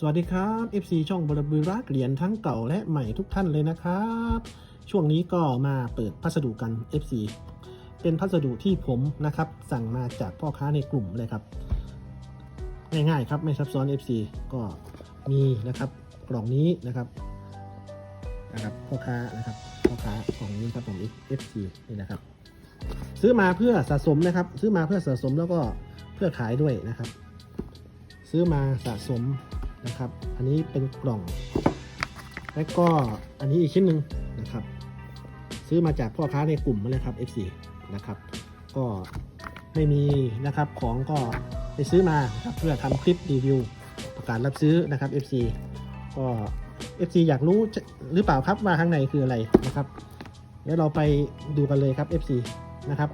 สวัสดีครับ FC ช่องบรบือรักเหรียญทั้งเก่าและใหม่ทุกท่านเลยนะครับ ช่วงนี้ก็มาเปิดพัสดุกัน FC เป็นพัสดุที่ผมนะครับ สั่งมาจากพ่อค้าในกลุ่มเลยครับ ง่ายๆครับไม่ซับซ้อน FC ก็มีนะครับกล่องนี้นะครับนะครับพ่อค้านะครับพ่อค้ากล่องนี้ครับผม FC นี่นะครับ ซื้อมาเพื่อสะสมนะครับ ซื้อมาเพื่อสะสมแล้วก็เพื่อขายด้วยนะครับ ซื้อมาสะสม นะครับ อันนี้เป็นกล่อง และก็อันนี้อีกชิ้นหนึ่งนะครับ ซื้อมาจากพ่อค้าในกลุ่มมาเลยครับ F4 นะครับ ก็ไม่มีนะครับของก็ไปซื้อมาครับเพื่อทำคลิปรีวิวประกาศรับซื้อนะครับ F4 ก็ F4 อยากรู้หรือเปล่าครับว่าข้างในคืออะไรนะครับเดี๋ยวเราไปดูกันเลยครับ F4 นะครับ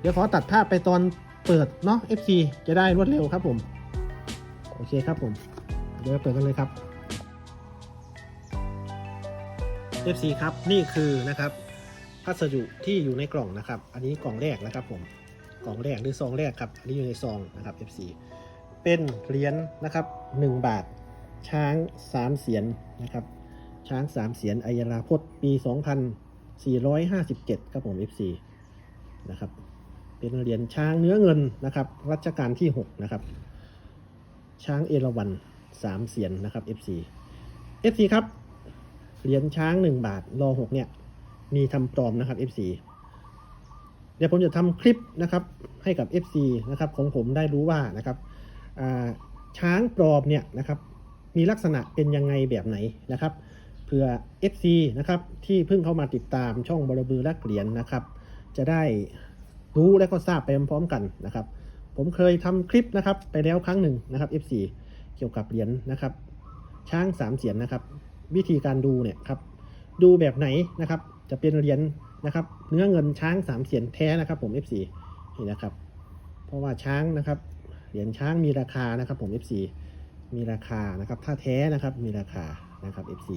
เดี๋ยวขอตัดภาพไปตอนเปิดเนาะ F4 จะได้รวดเร็วครับผม โอเคครับผม ดี๋ยวเปิดกันเลยครับ FC ครับนี่คือนะครับพัสดุที่อยู่ในกล่องนะครับ อันนี้กล่องแรกนะครับผมกล่องแรกหรือซองแรกครับ อันนี้อยู่ในซองนะครับ FC เป็นเหรียญนะครับ 1 บาท ช้าง 3 เสียนนะครับ ช้าง 3 เสียนอัยราพจน์ปี 2457 ครับผม FC นะครับ เป็นเหรียญช้างเนื้อเงินนะครับ รัชกาลที่ 6 นะครับ ช้างเอราวัณ สามเสียนนะครับ FC FC ครับ เหรียญช้าง1บาทรอ6เนี่ย มีทำปลอมนะครับ FC เดี๋ยวผมจะทำคลิปนะครับให้กับ FC นะครับของผมได้รู้ว่านะครับช้างปลอมเนี่ยนะครับมีลักษณะเป็นยังไงแบบไหนนะครับเพื่อ FC นะครับที่เพิ่งเข้ามาติดตามช่องบรบือรักเหรียญนะครับ จะได้รู้และก็ทราบไปพร้อมๆกันนะครับ ผมเคยทำคลิปนะครับไปแล้วครั้งหนึ่งนะครับ F4 เกี่ยวกับเหรียญนะครับ ช้างสามเสียนนะครับ วิธีการดูเนี่ยครับ ดูแบบไหนนะครับ จะเป็นเหรียญนะครับ เนื้อเงินช้างสามเสียนแท้นะครับผม F4 นี่นะครับ เพราะว่าช้างนะครับเหรียญช้างมีราคานะครับผม F4 มีราคานะครับ ถ้าแท้นะครับมีราคานะครับ F4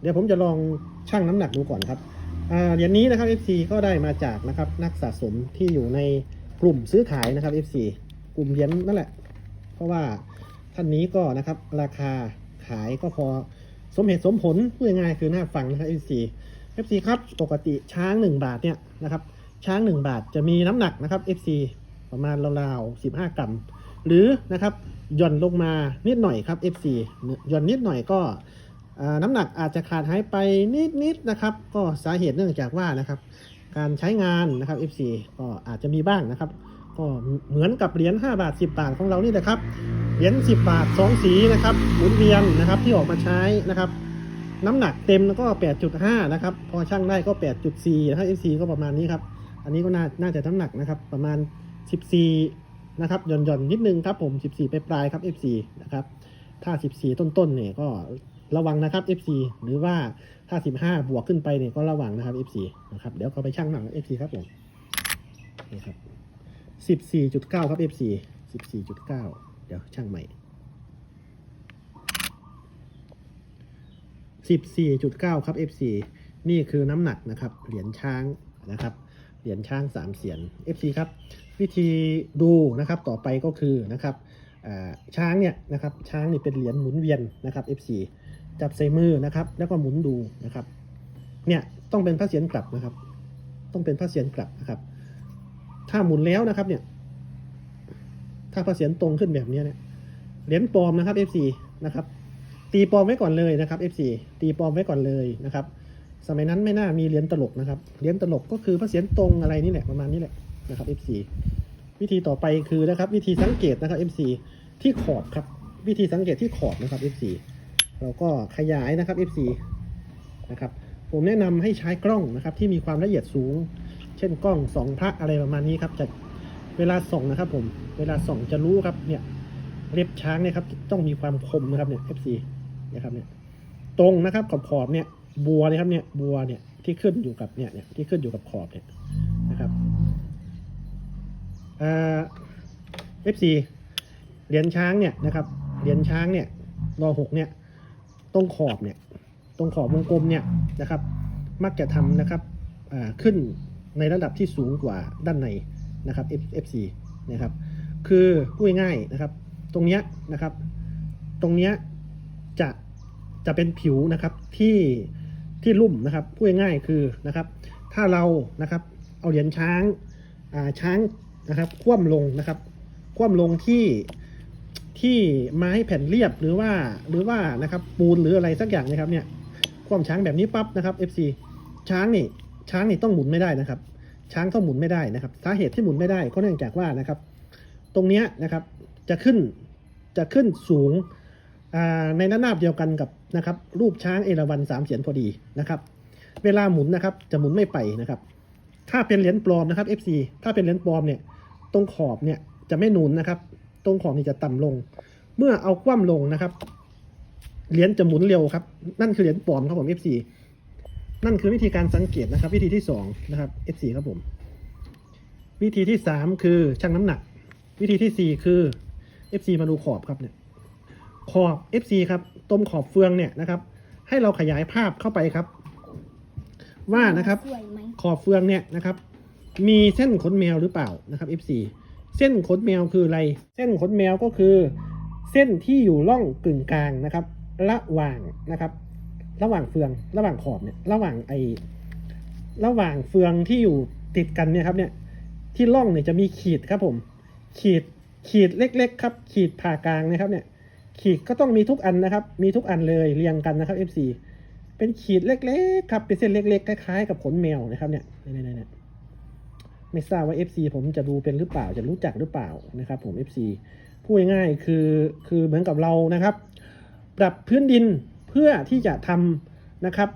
เดี๋ยวผมจะลองชั่งน้ำหนักดูก่อนครับเหรียญนี้นะครับ F4 ก็ได้มาจากนะครับนักสะสมที่อยู่ในกลุ่มซื้อขายนะครับ F4 กลุ่มเหรียญนั่นแหละ เพราะว่า ท่านนี้ก็นะครับราคาขายก็พอสมเหตุสมผลพูดง่ายคือหน่าฟังนะครับ F4 F4 ครับปกติช้าง 1 บาทเนี่ยนะครับช้าง 1 บาทจะมีน้ำหนักนะครับ F4 ประมาณราวๆ15 กรัม หรือนะครับหย่อนลงมานิดหน่อยครับ F4 หย่อนนิดหน่อยก็น้ำหนักอาจจะขาดหายไปนิดๆนะครับ ก็สาเหตุเนื่องจากว่านะครับ การใช้งานนะครับ F4 ก็อาจจะมีบ้างนะครับ ก็เหมือนกับเหรียญ5บาท 10 บาทของเรานี่แหละครับ เหรียญ10 บาท 2 สีนะครับหมุนเวียนนะครับที่ออกมาใช้นะครับ น้ำหนักเต็มแล้วก็ 8.5 นะครับ พอช่างได้ก็ 8.4นะครับ F4 ก็ประมาณนี้ครับ อันนี้ก็น่าน่าจะน้ำหนักนะครับ ประมาณ 14 นะครับหย่อนหย่อนนิดนึงครับผม 14 ไปปลายๆครับ F4 นะครับ ถ้า 14 ต้นๆเนี่ยก็ระวังนะครับ F4 หรือว่าถ้า 15 บวกขึ้นไปเนี่ยก็ระวังนะครับ F4 นะครับ เดี๋ยวเขาไปชั่งหนัง F4 ครับผมนี่ครับ 14.9 ครับ F4 14.9 เดี๋ยวช่างใหม่14.9 ครับ F4 นี่คือน้ำหนักนะครับ เหรียญช้างนะครับ เหรียญช้างสามเสียน F4 ครับ วิธีดูนะครับต่อไปก็คือนะครับอ่าช้างเนี่ยนะครับ ช้างนี่เป็นเหรียญหมุนเวียนนะครับ F4 จับใส่มือนะครับ แล้วก็หมุนดูนะครับ เนี่ยต้องเป็นพระเศียรกลับนะครับ ต้องเป็นพระเศียรกลับนะครับ ถ้าหมุนแล้วนะครับเนี่ย ถ้าพระเศียรตรงขึ้นแบบนี้เนี่ยเหรียญปลอมนะครับ F4 นะครับตีปลอมไว้ก่อนเลยนะครับ F4 ตีปลอมไว้ก่อนเลยนะครับสมัยนั้นไม่น่ามีเหรียญตลกนะครับเหรียญตลกก็คือพระเศียรตรงอะไรนี่แหละประมาณนี้แหละนะครับ F4 วิธีต่อไปคือนะครับ วิธีสังเกตนะครับ F4 ที่ขอบครับ วิธีสังเกตที่ขอบนะครับ F4 เราก็ขยายนะครับ F4 นะครับผมแนะนำให้ใช้กล้องนะครับที่มีความละเอียดสูง เช่นกล้องสองพระอะไรประมาณนี้ครับจะ เวลาส่องนะครับ ผม เวลาส่องจะรู้ครับ เนี่ย เล็บช้างเนี่ยครับต้องมีความคมนะครับเนี่ย F4 นะครับเนี่ย ตรงนะครับขอบขอบเนี่ย บัวนี่ยครับเนี่ย บัวเนี่ยที่ขึ้นอยู่กับเนี่ยเนี่ยที่ขึ้นอยู่กับขอบเนี่ยนะครับอ่า F4 เหรียญช้างเนี่ยนะครับเหรียญช้างเนี่ยรอหกเนี่ยตรงขอบเนี่ยตรงขอบวงกลมเนี่ยนะครับ มักจะทำนะครับอ่าขึ้นในระดับที่สูงกว่าด้านใน นะครับ F F4 นะครับ คือพูดง่ายๆนะครับ ตรงเนี้ยนะครับ ตรงเนี้ยจะจะเป็นผิวนะครับที่ที่ลุ่มนะครับพูดง่ายๆคือนะครับ ถ้าเรานะครับเอาเหรียญช้างอ่าช้างนะครับ คว่ำลงนะครับ คว่ำลงที่ที่ไม้แผ่นเรียบหรือว่าหรือว่านะครับปูนหรืออะไรสักอย่างนะครับเนี่ยคว่ำช้างแบบนี้ปั๊บนะครับ FC ช้างนี่ช้างนี่ต้องหมุนไม่ได้นะครับ ช้างต้องหมุนไม่ได้นะครับ สาเหตุที่หมุนไม่ได้ก็เนื่องจากว่านะครับ ตรงนี้นะครับจะขึ้นจะขึ้นสูงในระนาบเดียวกันกับนะครับ รูปช้างเอราวัณสามเสียนพอดีนะครับ เวลาหมุนนะครับจะหมุนไม่ไปนะครับ ถ้าเป็นเหรียญปลอมนะครับ FC ถ้าเป็นเหรียญปลอมเนี่ยตรงขอบเนี่ยจะไม่หนุนนะครับ ตรงขอบนี่จะต่ำลง เมื่อเอาคว่ำลงนะครับเหรียญจะหมุนเร็วครับ นั่นคือเหรียญปลอมครับผม FC นั่นคือวิธีการสังเกตนะครับ วิธีที่สองนะครับ FC ครับผม วิธีที่สามคือชั่งน้ำหนัก วิธีที่สี่คือ FC มาดูขอบครับเนี่ยขอบ FC ครับตรงขอบเฟืองเนี่ยนะครับ ให้เราขยายภาพเข้าไปครับ ว่านะครับ ขอบเฟืองเนี่ยนะครับ มีเส้นขนแมวหรือเปล่านะครับ F4 เส้นขนแมวคืออะไร เส้นขนแมวก็คือ เส้นที่อยู่ร่องกึ่งกลางนะครับ ระหว่างนะครับ ระหว่างเฟืองระหว่างขอบเนี่ยระหว่างไอระหว่างเฟืองที่อยู่ติดกันเนี่ยครับเนี่ยที่ร่องเนี่ยจะมีขีดครับผม ขีดขีดเล็ก ๆ ครับ ขีดผ่ากลางนะครับเนี่ยขีดก็ต้องมีทุกอันนะครับ มีทุกอันเลยเรียงกันนะครับ F4 เป็นขีดเล็กๆครับเป็นเส้นเล็กๆคล้ายๆกับขนแมวนะครับเนี่ยเนี่ยเนี่ยไม่ทราบว่า FC ผมจะดูเป็นหรือเปล่าจะรู้จักหรือเปล่านะครับ ผม FC พูดง่ายๆคือคือเหมือนกับเรานะครับ ปรับพื้นดิน พื่อที่จะทำนะครับ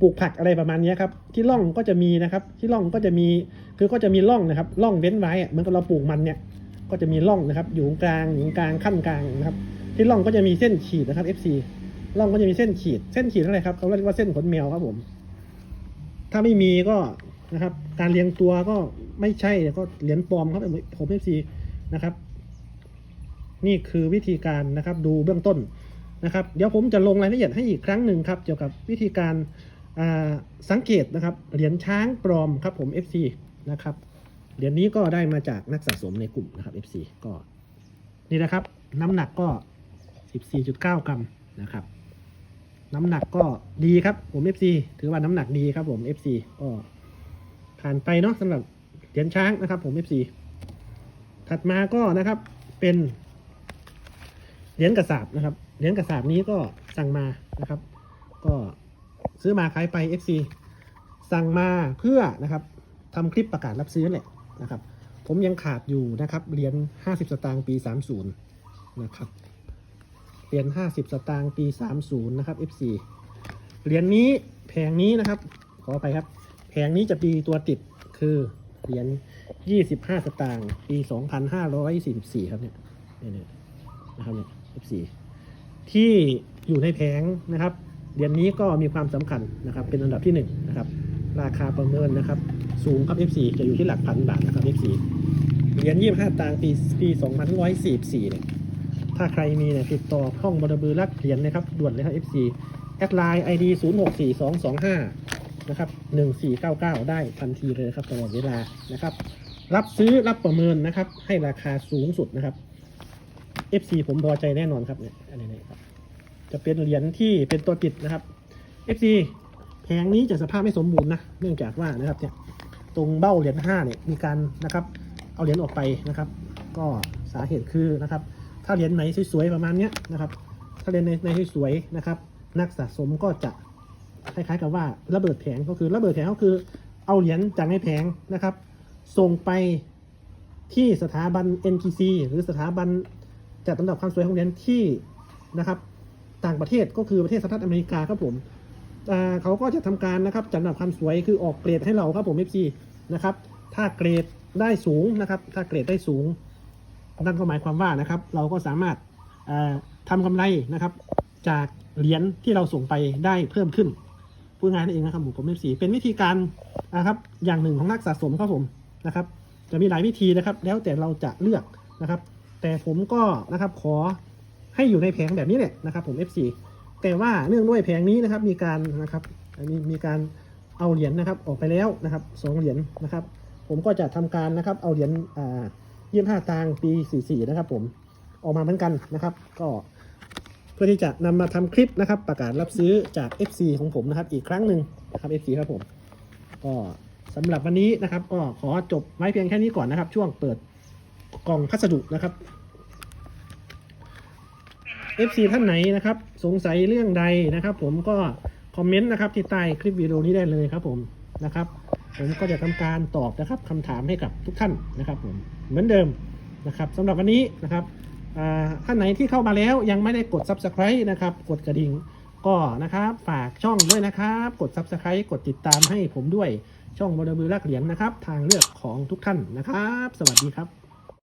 ปลูกผักอะไรประมาณนี้ครับที่ร่องก็จะมีนะครับที่ร่องก็จะมีคือก็จะมีร่องนะครับร่องเว้นไว้เหมือนกับเราปลูกมันเนี่ยก็จะมีร่องนะครับอยู่กลางอยู่กลางขั้นกลางนะครับที่ร่องก็จะมีเส้นขีดนะครับ FC ร่องก็จะมีเส้นขีด เส้นขีดอะไรครับเขาเรียกว่าเส้นขนแมวครับผม ถ้าไม่มีก็นะครับ การเรียงตัวก็ไม่ใช่ก็เหรียญปลอมครับผม FC นะครับ นี่คือวิธีการนะครับดูเบื้องต้น นะครับ เดี๋ยวผมจะลงรายละเอียดให้อีกครั้งหนึ่งครับ เกี่ยวกับวิธีการสังเกตนะครับ เหรียญช้างปลอมครับผม FC นะครับ เหรียญนี้ก็ได้มาจากนักสะสมในกลุ่มนะครับ FC ก็นี่นะครับ น้ำหนักก็ 14.9 กรัมนะครับ น้ำหนักก็ดีครับผม FC ถือว่าน้ำหนักดีครับผม FC ก็ผ่านไปเนาะสำหรับเหรียญช้างนะครับผม FC ถัดมาก็นะครับเป็นเหรียญกระสาบนะครับ เหรียญกระสาบนี้ก็สั่งมานะครับ ก็ซื้อมาขายไป FC สั่งมาเพื่อนะครับทำคลิปประกาศรับซื้อแหละนะครับ ผมยังขาดอยู่นะครับเหรียญ50 สตางค์ปี 30 นะครับเหรียญ50 สตางค์ปี 30 นะครับ FC เหรียญนี้แผงนี้นะครับ ขอไปครับ แผงนี้จะมีตัวติดคือเหรียญ25 สตางค์ปี 2544 ครับเนี่ยเนี่ยนะครับเนี่ย FC ที่อยู่ในแผงนะครับเหรียญนี้ก็มีความสำคัญนะครับ เป็นอันดับที่1นนะครับราคาประเมินนะครับ สูงครับ FC จะอยู่ที่หลักพันบาทนะครับ FC เหรียญ25ตางปีปี2144เนี่ยถ้าใครมีเนี่ยติดต่อห้องบรบือรักเหรียญนะครับด่วนเลยครับ FC แอดไลน์ ID 0 6 4 2 2 5นะครับ1499 ได้ทันทีเลยครับตลอดเวลานะครับ รับซื้อรับประเมินนะครับ ให้ราคาสูงสุดนะครับ FC ผมพอใจแน่นอนครับเนี่ยอันนี้ครับจะเป็นเหรียญที่เป็นตัวติดนะครับ FC แผงนี้จะสภาพไม่สมบูรณ์นะเนื่องจากว่านะครับเนี่ยตรงเบ้าเหรียญ5เนี่ยมีการนะครับเอาเหรียญออกไปนะครับ ก็สาเหตุคือนะครับ ถ้าเหรียญไหนสวยๆประมาณเนี้ยนะครับ ถ้าเหรียญในในสวยๆนะครับ นักสะสมก็จะคล้ายๆกับว่าระเบิดแผงก็คือระเบิดแผงก็คือเอาเหรียญจากในแผงนะครับ ส่งไปที่สถาบัน NGC หรือสถาบัน จัดลำดับความสวยของเหรียญที่นะครับต่างประเทศก็คือประเทศสหรัฐอเมริกาครับผมเขาก็จะทำการนะครับจัดลำดับความสวยคือออกเกรดให้เราครับผม FC นะครับถ้าเกรดได้สูงนะครับ ถ้าเกรดได้สูงนั่นก็หมายความว่านะครับ เราก็สามารถเอ่อทำกำไรนะครับ จากเหรียญที่เราส่งไปได้เพิ่มขึ้นพูดง่ายนั่นเองนะครับผมผมเอฟสีเป็นวิธีการนะครับอย่างหนึ่งของนักสะสมครับผมนะครับ จะมีหลายวิธีนะครับ แล้วแต่เราจะเลือกนะครับ แต่ผมก็นะครับขอให้อยู่ในแผงแบบนี้แหละนะครับผม F4 แต่ว่าเนื่องด้วยแผงนี้นะครับมีการนะครับมีมีการเอาเหรียญนะครับออกไปแล้วนะครับสองเหรียญนะครับ ผมก็จะทำการนะครับเอาเหรียญอ่ายี่ห้าตางปี44นะครับ ผมออกมาเหมือนกันนะครับ ก็เพื่อที่จะนำมาทำคลิปนะครับ ประกาศรับซื้อจาก FC ของผมนะครับ อีกครั้งหนึ่งนะครับ FC ครับผมก็สำหรับวันนี้นะครับ ก็ขอจบไว้เพียงแค่นี้ก่อนนะครับ ช่วงเปิด กล่องพัสดุนะครับ FC ท่านไหนนะครับ สงสัยเรื่องใดนะครับ ผมก็คอมเมนต์นะครับที่ใต้คลิปวิดีโอนี้ได้เลยครับ ผมนะครับ ผมก็จะทำการตอบนะครับคำถามให้กับทุกท่านนะครับ ผมเหมือนเดิมนะครับสำหรับวันนี้นะครับท่านไหนที่เข้ามาแล้วยังไม่ได้กด Subscribe นะครับ กดกระดิ่งก็นะครับ ฝากช่องด้วยนะครับ กด Subscribe กดติดตามให้ผมด้วยช่องบอลบือลักเหรียญนะครับ ทางเลือกของทุกท่านนะครับ สวัสดีครับ